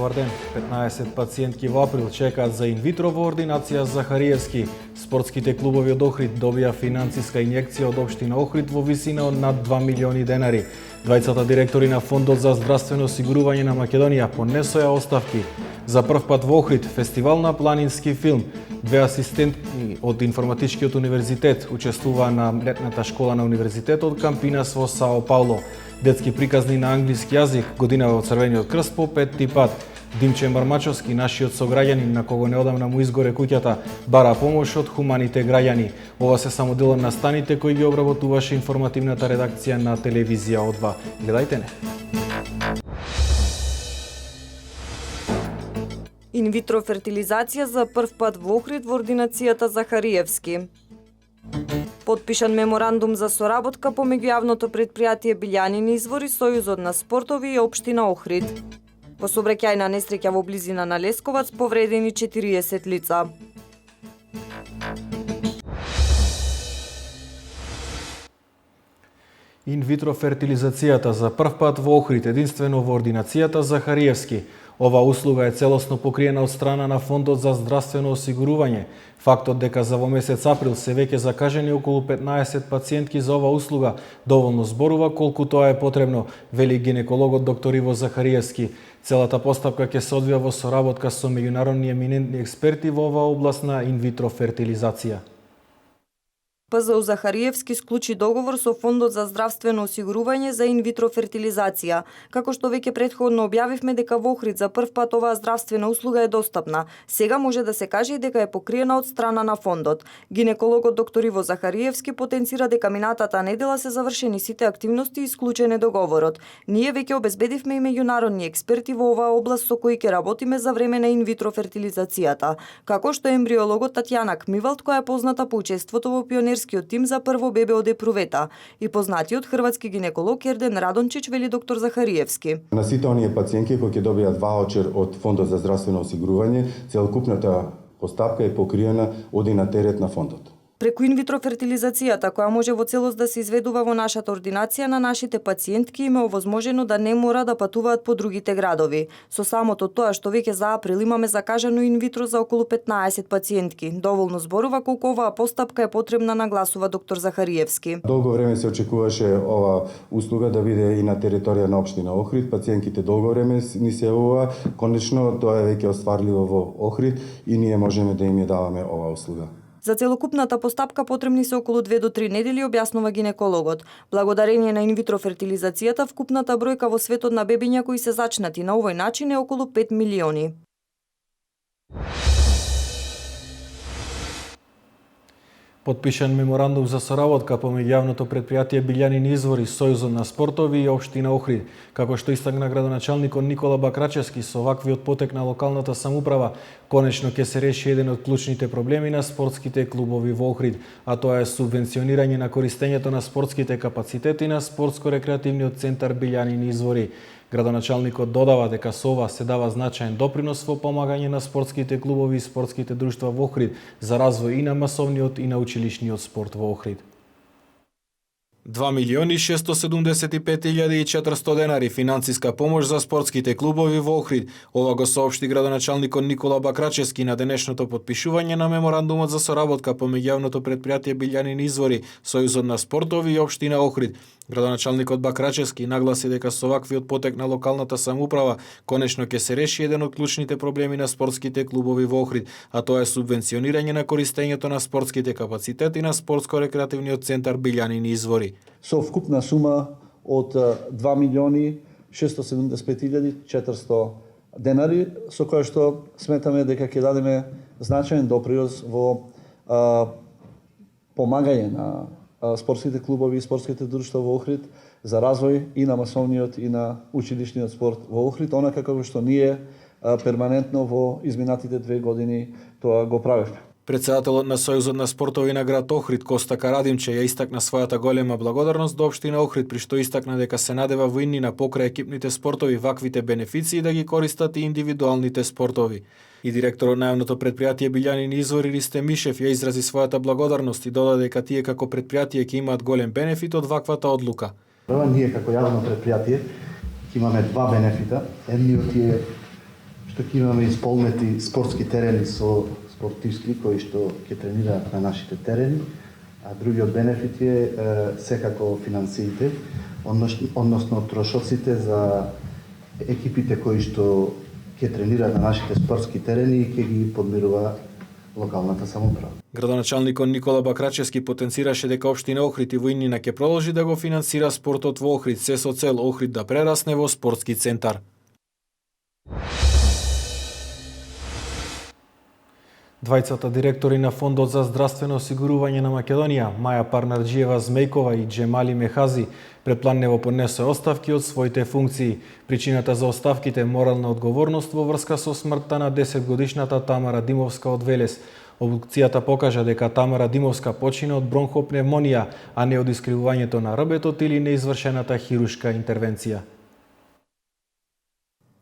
Добар ден. 15 пациентки во април чекаат за инвитро во ординација Захариевски. Спортските клубови од Охрид добија финансиска инјекција од општина Охрид во висина од над 2 милиони денари. Двајцата директори на Фондот за здравствено осигурување на Македонија понесоја оставки. За прв пат во Охрид фестивал на планински филм. Две асистентки од Информатичкиот универзитет учествуваа на летната школа на универзитетот Кампинас во Сао Пауло детски приказни на англиски јазик, година во Црвениот крст по петти пат. Димче Мармачовски, нашиот сограѓанин на кого неодамна му изгоре куќата, бара помош од хуманите граѓани. Ова се само дел на станите кои ги обработуваше информативната редакција на телевизија О2. Гледајте не. Инвитро фертилизација за прв пат во Охрид во ординацијата Захариевски. Подпишан меморандум за соработка помеѓу јавното предпријатие Билјанини извори, Сојузот на спортови и Обштина Охрид. Во собраќајна несреќа во близина на Лесковац повредени 40 лица. Инвитро фертилизацијата за прв пат во Охрид, единствено во ординацијата Захариевски – Ова услуга е целосно покриена од страна на Фондот за здравствено осигурување. Фактот дека за во месец април се веќе закажени околу 15 пациентки за ова услуга доволно зборува колку тоа е потребно, вели гинекологот доктор Иво Захариевски. Целата постапка ќе се одвија во соработка со меѓународни еминентни експерти во оваа област на инвитро фертилизација. ПЗУ Захариевски склучи договор со Фондот за здравствено осигурување за инвитро фертилизација. Како што веќе предходно објавивме дека во Охрид за прв пат оваа здравствена услуга е достапна. Сега може да се каже и дека е покриена од страна на фондот. Гинекологот доктор Иво Захариевски потенцира дека минатата недела се завршени сите активности и склучен е договорот. Ние веќе обезбедивме и меѓународни експерти во оваа област со кои ќе работиме за време на инвитро фертилизацијата, како што ембриологот Татјана Кмивалт која е позната по учеството во пионер пионерскиот тим за прво бебе од епрувета и познатиот хрватски гинеколог Ерден Радончич вели доктор Захариевски. На сите оние пациентки кои ќе добијат ваучер од Фондот за здравствено осигурување, целокупната постапка е покриена оди на терет на фондот. Преку инвитро фертилизацијата, која може во целост да се изведува во нашата ординација на нашите пациентки, има овозможено да не мора да патуваат по другите градови. Со самото тоа што веќе за април имаме закажано инвитро за околу 15 пациентки, доволно зборува колку оваа постапка е потребна нагласува доктор Захариевски. Долго време се очекуваше ова услуга да биде и на територија на општина Охрид. Пациентките долго време ни се јавува. Конечно, тоа е веќе остварливо во Охрид и ние можеме да им ја даваме оваа услуга. За целокупната постапка потребни се околу 2 до 3 недели, објаснува гинекологот. Благодарение на инвитро фертилизацијата, вкупната бројка во светот на бебиња кои се зачнати на овој начин е околу 5 милиони. Подпишан меморандум за соработка помеѓу јавното предпријатие Билјанин извори, Сојузот на спортови и општина Охрид. Како што истакна градоначалникот Никола Бакрачевски, со ваквиот потек на локалната самуправа, конечно ќе се реши еден од клучните проблеми на спортските клубови во Охрид, а тоа е субвенционирање на користењето на спортските капацитети на спортско-рекреативниот центар Билјанин извори. Градоначалникот додава дека со ова се дава значаен допринос во помагање на спортските клубови и спортските друштва во Охрид за развој и на масовниот и на училишниот спорт во Охрид. 2 милиони 675.400 денари финансиска помош за спортските клубови во Охрид. Ова го соопшти градоначалникот Никола Бакрачевски на денешното подпишување на меморандумот за соработка помеѓу јавното предпријатие Билјанин извори, Сојузот на спортови и општина Охрид. Градоначалникот Бакрачевски нагласи дека со ваквиот потек на локалната самоуправа конечно ќе се реши еден од клучните проблеми на спортските клубови во Охрид, а тоа е субвенционирање на користењето на спортските капацитети на спортско-рекреативниот центар Билјанини извори. Со вкупна сума од 2 милиони 675.400 денари, со која што сметаме дека ќе дадеме значаен допринос во а, помагање на спортските клубови и спортските друштва во Охрид за развој и на масовниот и на училишниот спорт во Охрид, онака како што ние перманентно во изминатите две години тоа го правевме. Председателот на Сојузот на спортови на град Охрид Коста Карадимче ја истакна својата голема благодарност до општина Охрид при што истакна дека се надева во на покрај екипните спортови ваквите бенефиции да ги користат и индивидуалните спортови. И директорот на јавното предпријатие Билјанин Извори Ристе Мишев ја изрази својата благодарност и додаде дека тие како предпријатие ќе имаат голем бенефит од ваквата одлука. Прва ние како јавно предпријатие ќе имаме два бенефита. Едниот е што ќе имаме исполнети спортски терени со спортисти кои што ќе тренираат на нашите терени, а другиот бенефит е, е секако финансиите, односно трошоците за екипите кои што ќе тренираат на нашите спортски терени и ќе ги подмирува локалната самоуправа. Градоначалникот Никола Бакрачевски потенцираше дека општина Охрид и Војнина ќе продолжи да го финансира спортот во Охрид, се со цел Охрид да прерасне во спортски центар. Двајцата директори на Фондот за здравствено осигурување на Македонија, Маја Парнарджиева Змејкова и Джемали Мехази, препланево поднесе оставки од своите функции. Причината за оставките морална одговорност во врска со смртта на 10 годишната Тамара Димовска од Велес. Обукцијата покажа дека Тамара Димовска почина од бронхопневмонија, а не од искривувањето на рбетот или неизвршената хирушка интервенција.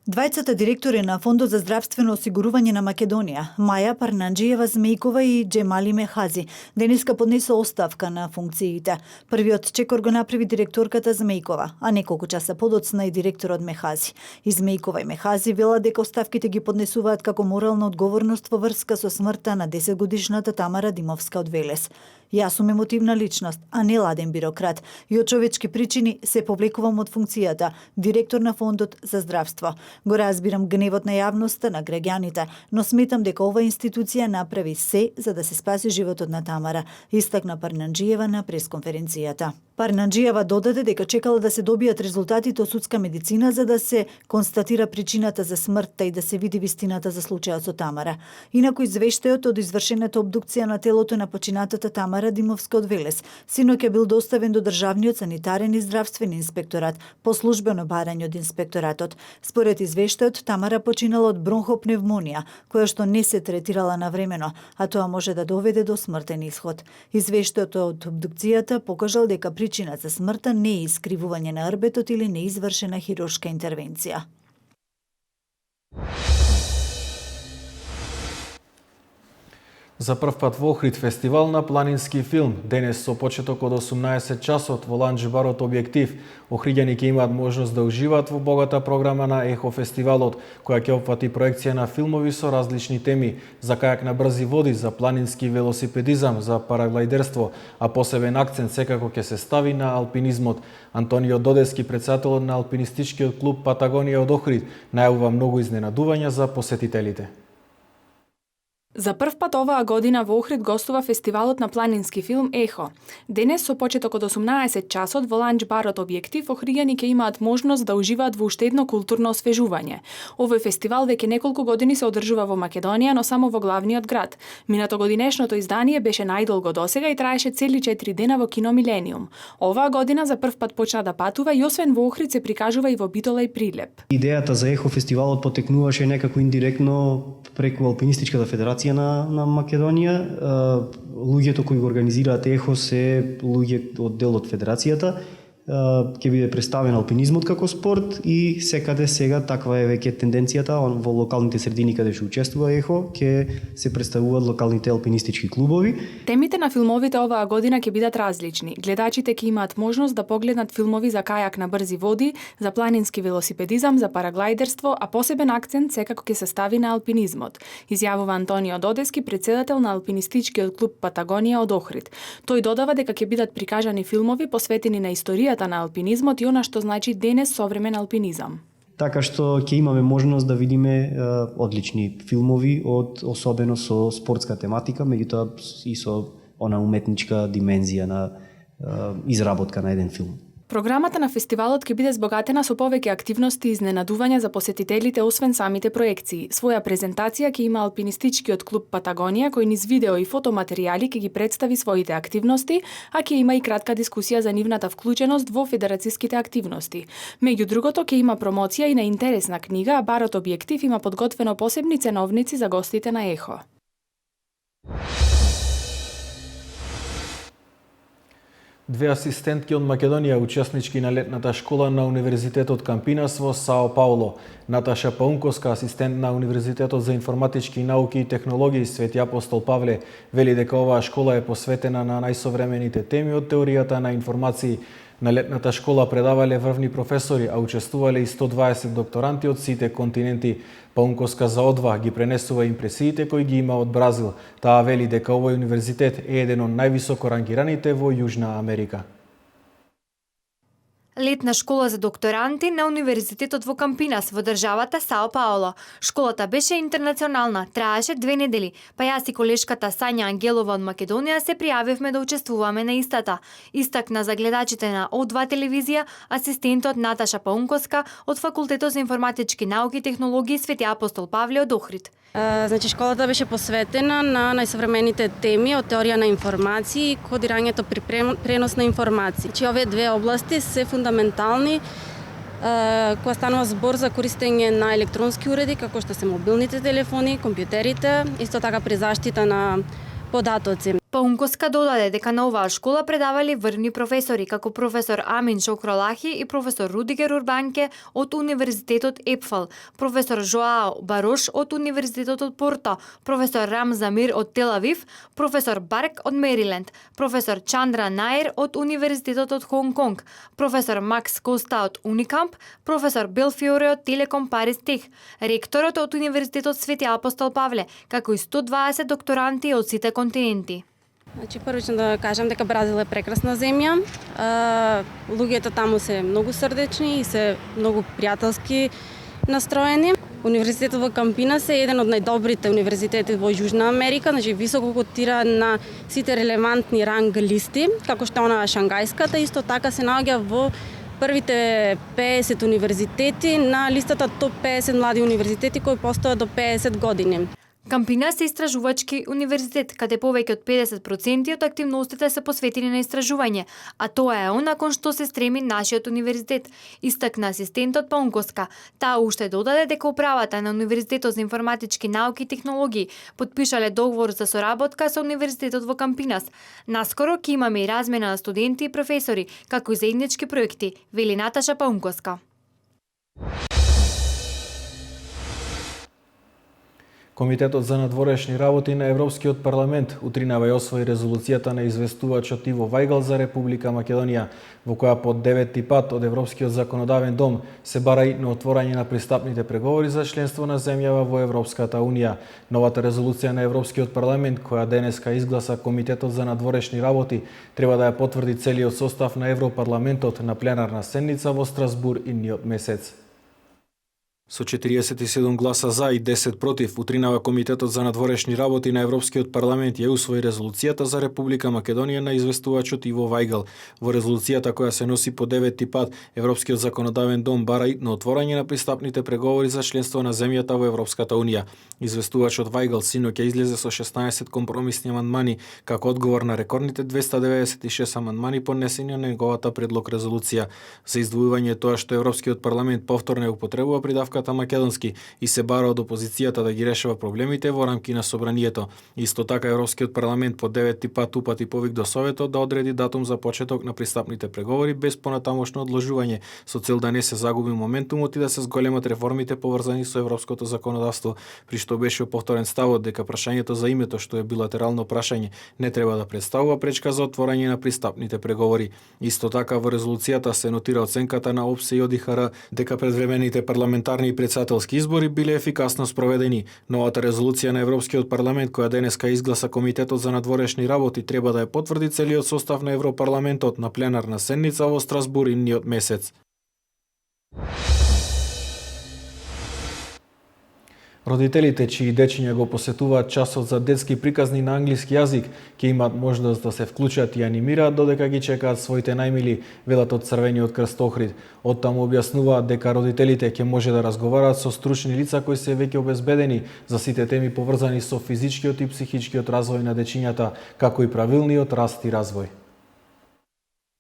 Двајцата директори на Фондот за здравствено осигурување на Македонија, Маја Парнанджиева Змејкова и Джемали Мехази, денеска поднесе оставка на функциите. Првиот чекор го направи директорката Змејкова, а неколку часа подоцна и директорот Мехази. И Змејкова и Мехази вела дека оставките ги поднесуваат како морална одговорност во врска со смртта на 10 годишната Тамара Димовска од Велес. Јас сум емотивна личност, а не ладен бирократ, и од човечки причини се повлекувам од функцијата директор на Фондот за здравство. Го разбирам гневот на јавноста, на граѓаните, но сметам дека ова институција направи се за да се спаси животот на Тамара, истакна Парнанджиева на пресконференцијата. Парнанджиева додаде дека чекала да се добијат резултатите од судска медицина за да се констатира причината за смртта и да се види вистината за случајот со Тамара. Инаку извештајот од извршената обдукција на телото на починатата Тамара Димовска од Велес синоќа бил доставен до државниот санитарен и здравствен инспекторат по службено барање од инспекторатот. Според извештајот Тамара починала од бронхопневмонија, која што не се третирала навремено, а тоа може да доведе до смртен исход. Извештајот од обдукцијата покажал дека причина за смртта не е искривување на арбетот или неизвршена хируршка интервенција. За прв пат во Охрид фестивал на планински филм. Денес со почеток од 18 часот во ланч Објектив, охриѓани ќе имаат можност да уживаат во богата програма на Ехо фестивалот, која ќе опфати проекција на филмови со различни теми, за кајак на брзи води, за планински велосипедизам, за параглайдерство, а посебен акцент секако ќе се стави на алпинизмот. Антонио Додески, председателот на алпинистичкиот клуб Патагонија од Охрид, најавува многу изненадувања за посетителите. За прв пат оваа година во Охрид гостува фестивалот на планински филм Ехо. Денес со почеток од 18 часот во ланч барот Објектив охриѓани ќе имаат можност да уживаат во уште едно културно освежување. Овој фестивал веќе неколку години се одржува во Македонија, но само во главниот град. Минато годинешното издание беше најдолго досега и траеше цели 4 дена во Кино Милениум. Оваа година за прв пат почна да патува и освен во Охрид се прикажува и во Битола и Прилеп. Идејата за Ехо фестивалот потекнуваше некако индиректно преку Алпинистичката федерација делегација на, на Македонија. Луѓето кои го организираат ЕХО се луѓе од дел од федерацијата ќе биде представен алпинизмот како спорт и секаде сега таква е веќе тенденцијата во локалните средини каде што учествува ЕХО ќе се представуваат локалните алпинистички клубови. Темите на филмовите оваа година ќе бидат различни. Гледачите ќе имаат можност да погледнат филмови за кајак на брзи води, за планински велосипедизам, за параглайдерство, а посебен акцент секако ќе се стави на алпинизмот, изјавува Антонио Додески, председател на алпинистичкиот клуб Патагонија од Охрид. Тој додава дека ќе бидат прикажани филмови посветени на историјата историјата на алпинизмот и она што значи денес современ алпинизам. Така што ќе имаме можност да видиме е, одлични филмови од особено со спортска тематика, меѓутоа и со она уметничка димензија на е, изработка на еден филм. Програмата на фестивалот ќе биде збогатена со повеќе активности и изненадувања за посетителите освен самите проекции. Своја презентација ќе има алпинистичкиот клуб Патагонија кој низ видео и фотоматеријали ќе ги представи своите активности, а ќе има и кратка дискусија за нивната вклученост во федерацијските активности. Меѓу другото ќе има промоција и на интересна книга, а барот објектив има подготвено посебни ценовници за гостите на ЕХО. Две асистентки од Македонија, учеснички на летната школа на Универзитетот Кампинас во Сао Пауло. Наташа Паунковска, асистент на Универзитетот за информатички науки и технологии Свети Апостол Павле, вели дека оваа школа е посветена на најсовремените теми од теоријата на информации. На летната школа предавале врвни професори, а учествувале и 120 докторанти од сите континенти. Паункоска за одва ги пренесува импресиите кои ги има од Бразил. Таа вели дека овој универзитет е еден од највисоко рангираните во Јужна Америка. Летна школа за докторанти на Универзитетот во Кампинас во државата Сао Паоло. Школата беше интернационална, траеше две недели, па јас и колешката Сања Ангелова од Македонија се пријавивме да учествуваме на истата. Истакна за гледачите на О2 телевизија асистентот Наташа Паункоска од Факултетот за информатички науки и технологии Свети Апостол Павле од Охрид. Значи, школата беше посветена на најсовремените теми од теорија на информации и кодирањето при пренос на информации. Значи, овие две области се фундаментални кога станува збор за користење на електронски уреди, како што се мобилните телефони, компјутерите, исто така при заштита на податоци. Паункоска додаде дека на оваа школа предавали врвни професори, како професор Амин Шокролахи и професор Рудигер Урбанке од Универзитетот Епфал, професор Жоао Барош од Универзитетот од Порто, професор Рам Замир од Телавив, професор Барк од Мериленд, професор Чандра Наир од Универзитетот од Хонг Конг, професор Макс Коста од Уникамп, професор Белфиоре од Телеком Парис Тех, ректорот од Универзитетот Свети Апостол Павле, како и 120 докторанти од сите континенти. Значи, првично да кажам дека Бразил е прекрасна земја. луѓето таму се многу срдечни и се многу пријателски настроени. Универзитетот во Кампинас е еден од најдобрите универзитети во Јужна Америка, значи високо котира на сите релевантни ранг листи, како што она Шангајската, исто така се наоѓа во првите 50 универзитети на листата топ 50 млади универзитети кои постојат до 50 години. Кампина се истражувачки универзитет, каде повеќе од 50% од активностите се посветени на истражување, а тоа е она кон што се стреми нашиот универзитет, истакна асистентот Паункоска. Таа уште додаде дека управата на Универзитетот за информатички науки и технологии подпишале договор за соработка со Универзитетот во Кампинас. Наскоро ќе имаме и размена на студенти и професори, како и заеднички проекти, вели Наташа Паункоска. Комитетот за надворешни работи на Европскиот парламент утринава ја освои резолуцијата на известувачот Иво Вајгал за Република Македонија, во која по деветти пат од Европскиот законодавен дом се бара и на отворање на пристапните преговори за членство на земјава во Европската Унија. Новата резолуција на Европскиот парламент, која денеска изгласа Комитетот за надворешни работи, треба да ја потврди целиот состав на Европарламентот на пленарна седница во Страсбур идниот месец. Со 47 гласа за и 10 против, утринава Комитетот за надворешни работи на Европскиот парламент ја усвои резолуцијата за Република Македонија на известувачот Иво Вајгал. Во резолуцијата која се носи по деветти пат, Европскиот законодавен дом бара и на отворање на пристапните преговори за членство на земјата во Европската Унија. Известувачот Вајгал синоќ ја излезе со 16 компромисни амандмани како одговор на рекордните 296 амандмани поднесени на неговата предлог резолуција за издвојување тоа што Европскиот парламент повторно ја употребува придавка Републиката Македонски и се бара од опозицијата да ги решава проблемите во рамки на собранието. Исто така Европскиот парламент по деветти пат упати повик до Советот да одреди датум за почеток на пристапните преговори без понатамошно одложување, со цел да не се загуби моментумот и да се зголемат реформите поврзани со европското законодавство, при што беше повторен ставот дека прашањето за името што е билатерално прашање не треба да представува пречка за отворање на пристапните преговори. Исто така во резолуцијата се нотира оценката на ОПСЕ и ОДИХР дека предвремените парламентарни и председателски избори биле ефикасно спроведени. Новата резолуција на Европскиот парламент која денеска изгласа Комитетот за надворешни работи треба да ја потврди целиот состав на Европарламентот на пленарна седница во Страсбур идниот месец. Родителите чии дечиња го посетуваат часот за детски приказни на англиски јазик ќе имаат можност да се вклучат и анимираат додека ги чекаат своите најмили, велат од Црвениот крст Охрид. Оттаму објаснуваат дека родителите ќе може да разговараат со стручни лица кои се веќе обезбедени за сите теми поврзани со физичкиот и психичкиот развој на дечињата, како и правилниот раст и развој.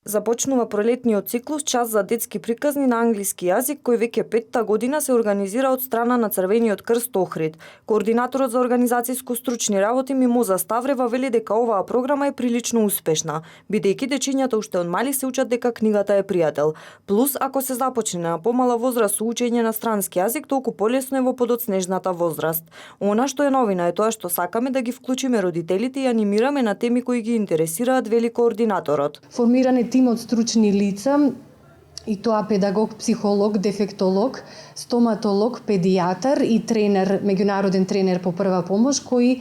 Започнува пролетниот циклус час за детски приказни на англиски јазик кој веќе петта година се организира од страна на Црвениот крст Охрид. Координаторот за организацијско стручни работи Мимоза Ставрева вели дека оваа програма е прилично успешна, бидејќи дечињата уште од мали се учат дека книгата е пријател. Плюс ако се започне на помала возраст со учење на странски јазик, толку полесно е во подоцнежната возраст. Она што е новина е тоа што сакаме да ги вклучиме родителите и анимираме на теми кои ги интересираат, вели координаторот. Формиране тим од стручни лица и тоа педагог, психолог, дефектолог, стоматолог, педијатар и тренер, меѓународен тренер по прва помош кои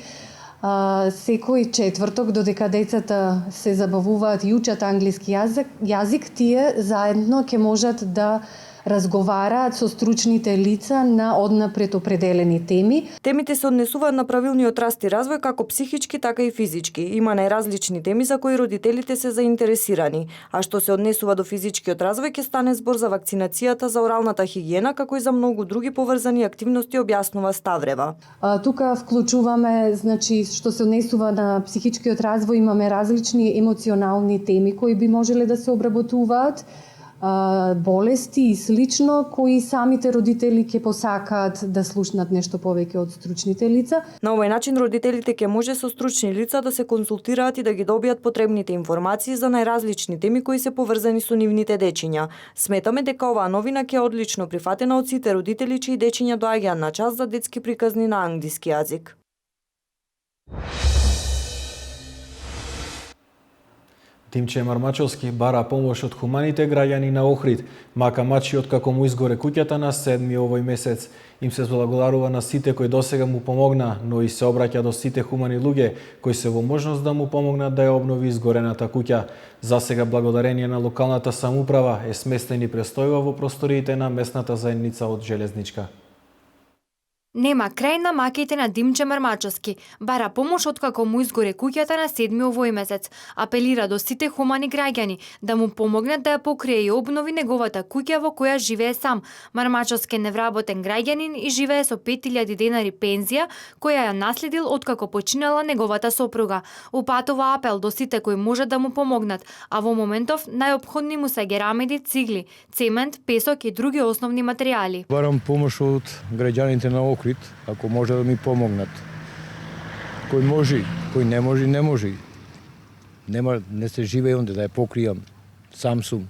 а, секој четврток додека децата се забавуваат и учат англиски јазик, јазик тие заедно ќе можат да разговараат со стручните лица на однапред определени теми. Темите се однесуваат на правилниот раст и развој како психички, така и физички. Има најразлични теми за кои родителите се заинтересирани, а што се однесува до физичкиот развој ќе стане збор за вакцинацијата за оралната хигиена, како и за многу други поврзани активности, објаснува Ставрева. А, тука вклучуваме, значи, што се однесува на психичкиот развој, имаме различни емоционални теми кои би можеле да се обработуваат болести и слично кои самите родители ќе посакаат да слушнат нешто повеќе од стручните лица. На овој начин родителите ќе може со стручни лица да се консултираат и да ги добијат потребните информации за најразлични теми кои се поврзани со нивните дечиња. Сметаме дека оваа новина ќе е одлично прифатена од сите родители чии дечиња доаѓаат на час за детски приказни на англиски јазик. Тимче Мармачовски бара помош од хуманите граѓани на Охрид, мака мачи од како му изгоре куќата на 7 овој месец. Им се благодарува на сите кои досега му помогна, но и се обраќа до сите хумани луѓе кои се во можност да му помогнат да ја обнови изгорената куќа. За сега благодарение на локалната самуправа е сместен и престојува во просториите на местната заедница од Железничка. Нема крај на маките на Димче Мармачовски. Бара помош откако му изгоре куќата на 7 овој месец. Апелира до сите хумани граѓани да му помогнат да ја покрие и обнови неговата куќа во која живее сам. Мармачовски е невработен граѓанин и живее со 5000 денари пензија која ја наследил откако починала неговата сопруга. Упатува апел до сите кои можат да му помогнат, а во моментов најопходни му се герамиди, цигли, цемент, песок и други основни материјали. Барам помош од граѓаните на околу Охрид, ако може да ми помогнат. Кој може, кој не може, не може. Нема, не се живее онде да ја покријам. Сам сум.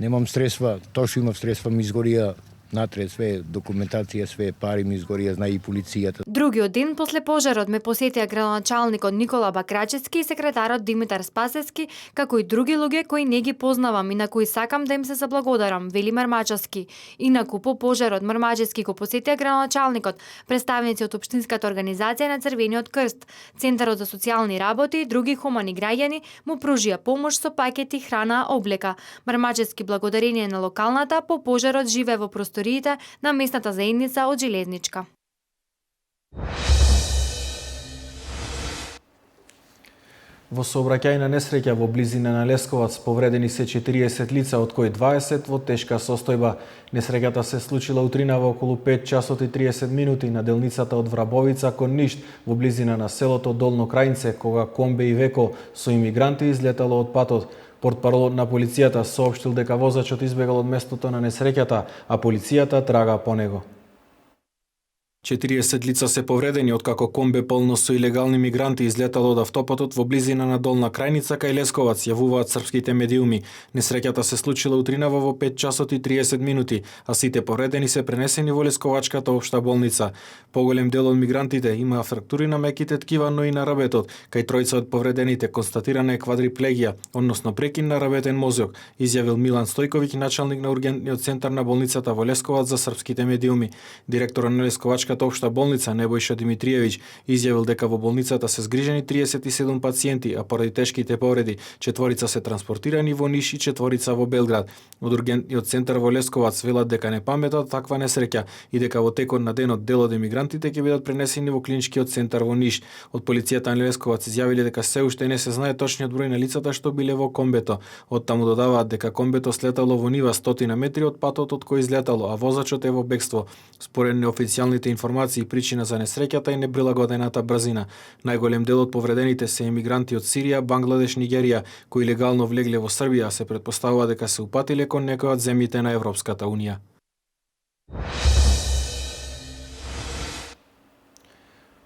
Немам средства, што имав средства, ми изгорија натре све документација, све пари ми изгорија, знае и полицијата. Другиот ден после пожарот ме посетија градоначалникот Никола Бакрачевски и секретарот Димитар Спасевски, како и други луѓе кои не ги познавам и на кои сакам да им се заблагодарам, вели Мармачевски. Инаку по пожарот Мармачевски го посетија градоначалникот, представници од општинската организација на Црвениот крст, Центарот за социјални работи и други хумани граѓани му пружија помош со пакети храна, облека. Мармачевски благодарение на локалната по пожарот живее во простор просториите на местната заедница од Железничка. Во сообраќајна несреќа во близина на Лесковац повредени се 40 лица, од кои 20 во тешка состојба. Несреќата се случила утринава околу 5 часот и 30 минути на делницата од Врабовица кон Ништ во близина на селото Долно Крајнце, кога комбе и веко со имигранти излетало од патот. Портпаролот на полицијата соопштил дека возачот избегал од местото на несреќата, а полицијата трага по него. 40 лица се повредени откако комбе полно со илегални мигранти излетало од автопатот во близина на Долна Крајница кај Лесковац, јавуваат српските медиуми. Несреќата се случила утринава во 5 часот и 30 минути, а сите повредени се пренесени во Лесковачката општа болница. Поголем дел од мигрантите има фрактури на меките ткива, но и на рабетот. Кај тројца од повредените констатирана е квадриплегија, односно прекин на рабетен мозок, изјавил Милан Стојковиќ, началник на ургентниот центар на болницата во Лесковац за српските медиуми. Директорот на Лесковачка Клиничката општа болница Небојша Димитриевиќ изјавил дека во болницата се згрижени 37 пациенти, а поради тешките повреди четворица се транспортирани во Ниш и четворица во Белград. Од ургентниот центар во Лесковац велат дека не паметат таква несреќа и дека во текот на денот дел од емигрантите ќе бидат пренесени во клиничкиот центар во Ниш. Од полицијата на Лесковац изјавиле дека се уште не се знае точниот број на лицата што биле во комбето. Од таму додаваат дека комбето слетало во нива стотина метри од патот од кој излетало, а возачот е во бегство. Според неофицијалните информации причина за несреќата е неприлагодената брзина. Најголем дел од повредените се емигранти од Сирија, Бангладеш, Нигерија, кои легално влегле во Србија, се предпоставува дека се упатиле кон некој од земјите на Европската Унија.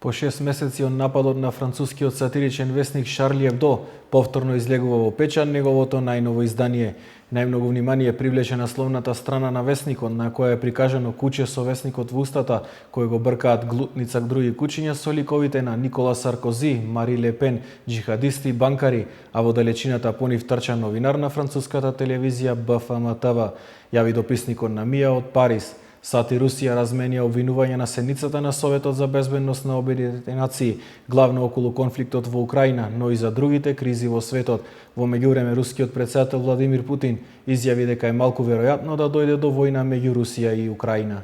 По шест месеци од нападот на францускиот сатиричен вестник Шарли Ебдо, повторно излегува во печат неговото најново издание. Најмногу внимание привлече насловната страна на весникот, на која е прикажано куче со весникот во устата, кој го бркаат глутница други кучиња со ликовите на Никола Саркози, Мари Лепен, джихадисти и банкари, а во далечината по нив трча новинар на француската телевизија БФМ ТВ, јави дописникот на Мија од Париз – САД и Русија разменија обвинување на седницата на Советот за безбедност на Обединетите нации, главно околу конфликтот во Украина, но и за другите кризи во светот. Во меѓувреме, рускиот председател Владимир Путин изјави дека е малку веројатно да дојде до војна меѓу Русија и Украина.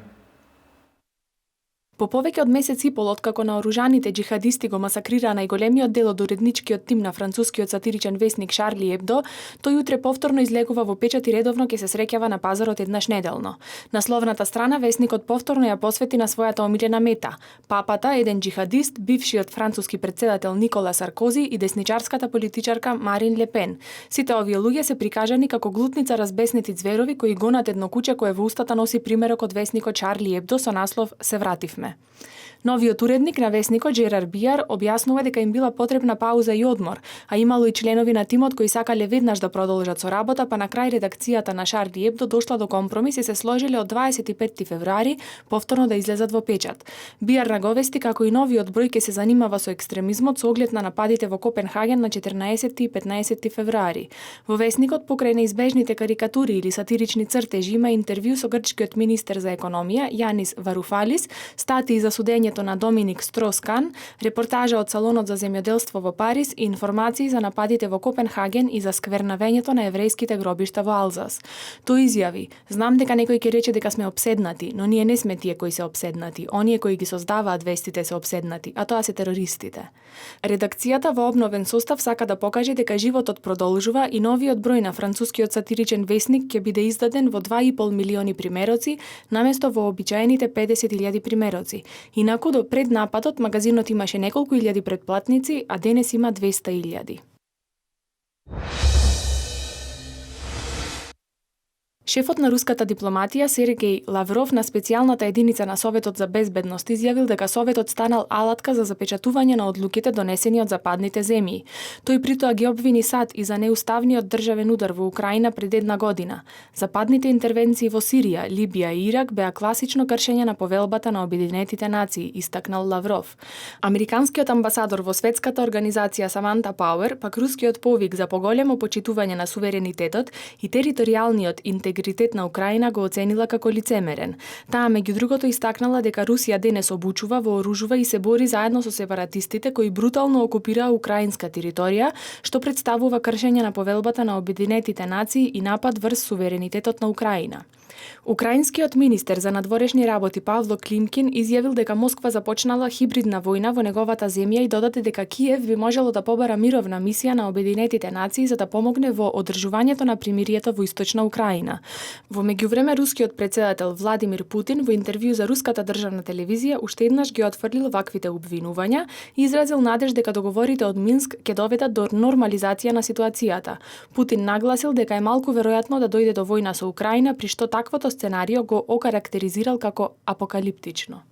По повеќе од месец и пол откако на оружаните джихадисти го масакрираа најголемиот дел од уредничкиот тим на францускиот сатиричен весник Шарли Ебдо, тој утре повторно излегува во печат и редовно ќе се среќава на пазарот еднаш неделно. На словната страна весникот повторно ја посвети на својата омилена мета – папата, еден джихадист, бившиот француски председател Никола Саркози и десничарската политичарка Марин Лепен. Сите овие луѓе се прикажани како глутница разбеснети зверови кои гонат едно куче кое во устата носи примерок од весникот Шарли Ебдо со наслов Се вративме. Yeah. Новиот уредник на весникот Джерар Биар објаснува дека им била потребна пауза и одмор, а имало и членови на тимот кои сакале веднаш да продолжат со работа, па на крај редакцијата на Шарди Ебдо дошла до компромис и се сложиле од 25 февруари повторно да излезат во печат. Биар наговести како и новиот број ќе се занимава со екстремизмот со оглед на нападите во Копенхаген на 14 и 15 февруари. Во весникот покрај неизбежните карикатури или сатирични цртежи има интервју со грчкиот министер за економија Јанис Варуфалис, статии за судење излагањето на Доминик Строскан, репортажа од Салонот за земјоделство во Париз и информации за нападите во Копенхаген и за сквернавењето на еврејските гробишта во Алзас. Тој изјави: "Знам дека некој ќе рече дека сме обседнати, но ние не сме тие кои се обседнати. Оние кои ги создаваат вестите се обседнати, а тоа се терористите." Редакцијата во обновен состав сака да покаже дека животот продолжува и новиот број на францускиот сатиричен весник ќе биде издаден во 2,5 милиони примероци наместо во обичаените 50.000 примероци. Инаку Како до пред нападот магазинот имаше неколку илјади предплатници, а денес има 200 илјади. Шефот на руската дипломатија Сергеј Лавров на специјалната единица на Советот за безбедност изјавил дека Советот станал алатка за запечатување на одлуките донесени од западните земји. Тој притоа ги обвини САД и за неуставниот државен удар во Украина пред една година. Западните интервенции во Сирија, Либија и Ирак беа класично кршење на повелбата на Обединетите нации, истакнал Лавров. Американскиот амбасадор во светската организација Саманта Пауер, пак рускиот повик за поголемо почитување на суверенитетот и територијалниот интегритет интегритет на Украина го оценила како лицемерен. Таа меѓу другото истакнала дека Русија денес обучува, вооружува и се бори заедно со сепаратистите кои брутално окупираа украинска територија, што представува кршење на повелбата на Обединетите нации и напад врз суверенитетот на Украина. Украинскиот министер за надворешни работи Павло Климкин изјавил дека Москва започнала хибридна војна во неговата земја и додаде дека Киев би можело да побара мировна мисија на Обединетите нации за да помогне во одржувањето на примирието во источна Украина. Во меѓувреме рускиот председател Владимир Путин во интервју за руската државна телевизија уште еднаш ги отфрлил ваквите обвинувања и изразил надеж дека договорите од Минск ќе доведат до нормализација на ситуацијата. Путин нагласил дека е малку веројатно да дојде до војна со Украина при што така таквото сценарио го окарактеризирал како апокалиптично.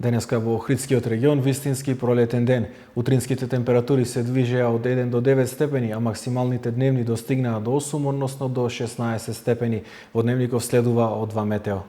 Денеска во Охридскиот регион вистински пролетен ден. Утринските температури се движеа од 1 до 9 степени, а максималните дневни достигнаа до 8, односно до 16 степени. Во дневников следува од 2 метео.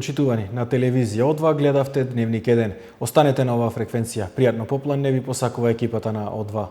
Почитувани на телевизија О2 гледавте Дневник 1. Останете на оваа фреквенција. Пријатно поплан не ви посакува екипата на О2.